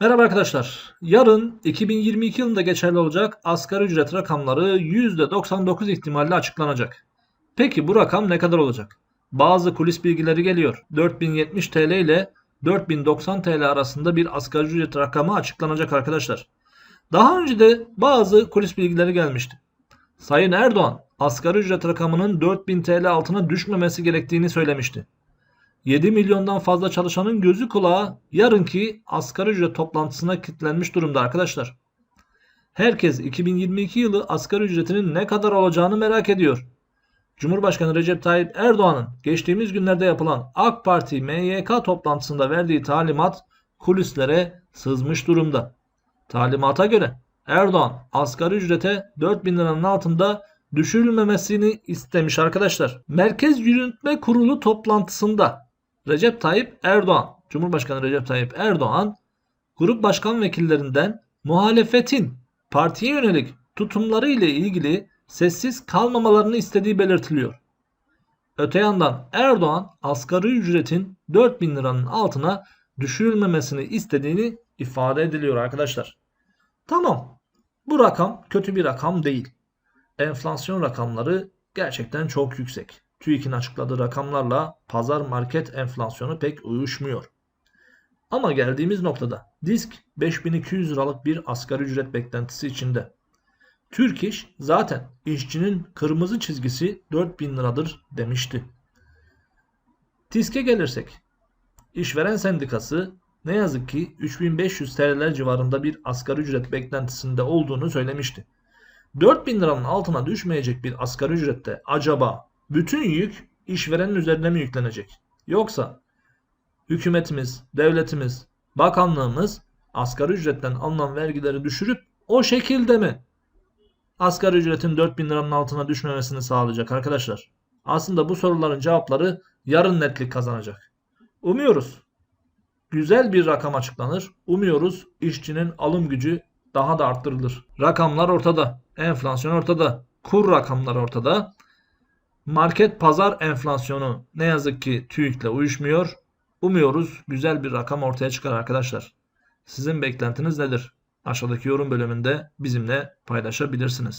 Merhaba arkadaşlar. Yarın 2022 yılında geçerli olacak asgari ücret rakamları %99 ihtimalle açıklanacak. Peki bu rakam ne kadar olacak? Bazı kulis bilgileri geliyor. 4070 TL ile 4090 TL arasında bir asgari ücret rakamı açıklanacak arkadaşlar. Daha önce de bazı kulis bilgileri gelmişti. Sayın Erdoğan asgari ücret rakamının 4000 TL altına düşmemesi gerektiğini söylemişti. 7 milyondan fazla çalışanın gözü kulağı yarınki asgari ücret toplantısına kilitlenmiş durumda arkadaşlar. Herkes 2022 yılı asgari ücretinin ne kadar olacağını merak ediyor. Cumhurbaşkanı Recep Tayyip Erdoğan'ın geçtiğimiz günlerde yapılan AK Parti MYK toplantısında verdiği talimat kulislere sızmış durumda. Talimata göre Erdoğan asgari ücrete 4000 liranın altında düşürülmemesini istemiş arkadaşlar. Merkez Yürütme Kurulu toplantısında Recep Tayyip Erdoğan, Cumhurbaşkanı Recep Tayyip Erdoğan, grup başkan vekillerinden muhalefetin partiye yönelik tutumları ile ilgili sessiz kalmamalarını istediği belirtiliyor. Öte yandan Erdoğan asgari ücretin 4000 liranın altına düşürülmemesini istediğini ifade ediliyor arkadaşlar. Tamam. Bu rakam kötü bir rakam değil. Enflasyon rakamları gerçekten çok yüksek. TÜİK'in açıkladığı rakamlarla pazar market enflasyonu pek uyuşmuyor. Ama geldiğimiz noktada disk 5200 liralık bir asgari ücret beklentisi içinde. Türk İş zaten işçinin kırmızı çizgisi 4000 liradır demişti. TİSK'e gelirsek işveren sendikası ne yazık ki 3500 TL'ler civarında bir asgari ücret beklentisinde olduğunu söylemişti. 4000 liranın altına düşmeyecek bir asgari ücrette acaba bütün yük işverenin üzerine mi yüklenecek? Yoksa hükümetimiz, devletimiz, bakanlığımız asgari ücretten alınan vergileri düşürüp o şekilde mi asgari ücretin 4000 liranın altına düşmemesini sağlayacak arkadaşlar? Aslında bu soruların cevapları yarın netlik kazanacak. Umuyoruz güzel bir rakam açıklanır. Umuyoruz işçinin alım gücü daha da arttırılır. Rakamlar ortada. Enflasyon ortada. Kur rakamları ortada. Market pazar enflasyonu ne yazık ki TÜİK'le uyuşmuyor. Umuyoruz güzel bir rakam ortaya çıkar arkadaşlar. Sizin beklentiniz nedir? Aşağıdaki yorum bölümünde bizimle paylaşabilirsiniz.